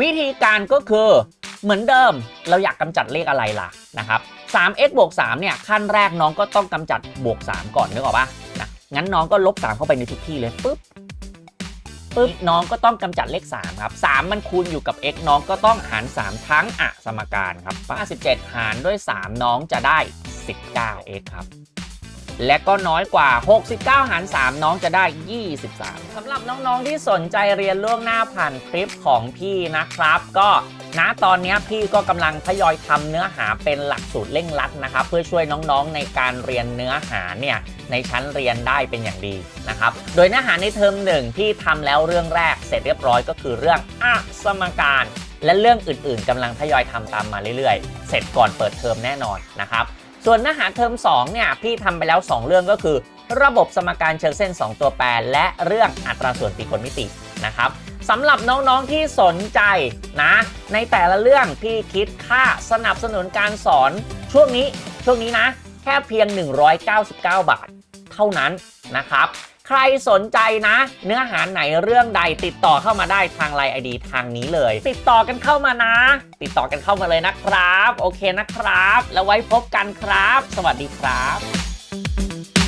วิธีการก็คือเหมือนเดิมเราอยากกำจัดเลขอะไรล่ะนะครับ 3x บวก3เนี่ยขั้นแรกน้องก็ต้องกำจัดบวก 3 ก่อนนึกออกปะนะงั้นน้องก็ลบ 3 เข้าไปในทุกที่เลยปุ๊บปุ๊บน้องก็ต้องกำจัดเลข 3 ครับ 3 มันคูณอยู่กับ x น้องก็ต้องหาร 3 ทั้งอะสมการครับ57หารด้วย 3 น้องจะได้ 19x ครับ และก็น้อยกว่า 69 หาร 3 น้องจะได้ 23 สำหรับน้องๆที่สนใจเรียนล่วงหน้าผ่านคลิปของพี่นะครับ ก็ณตอนนี้พี่ก็กำลังทยอยทำเนื้อหาเป็นหลักสูตรเร่งรัดนะครับ เพื่อช่วยน้องๆในการเรียนเนื้อหาเนี่ยในชั้นเรียนได้เป็นอย่างดีนะครับ โดยเนื้อหาในเทอมหนึ่งพี่ทำแล้วเรื่องแรกเสร็จเรียบร้อยก็คือเรื่องอสมการ และเรื่องอื่นๆกำลังทยอยทำตามมาเรื่อยๆ เสร็จก่อนเปิดเทอมแน่นอนนะครับ ส่วนเนื้อหาเทอม2เนี่ยพี่ทำไปแล้ว 2 เรื่องก็คือ ระบบสมการเชิงเส้น 2 ตัวแปร และเรื่องอัตราส่วนตรีโกณมิตินะครับสำหรับน้องๆที่สนใจนะ ในแต่ละเรื่องพี่คิดค่าสนับสนุนการสอนช่วงนี้ช่วงนี้นะ แค่เพียง 199 บาท เท่านั้นนะครับ รสนใจนะ เนื้อหาไหนเรื่องใดติดต่อเข้ามาได้ทางไลน์ไอดีทางนี้เลย ติดต่อกันเข้ามานะ ติดต่อกันเข้ามาเลยนะครับ โอเคนะครับ แล้วไว้พบกันครับ สวัสดีครับ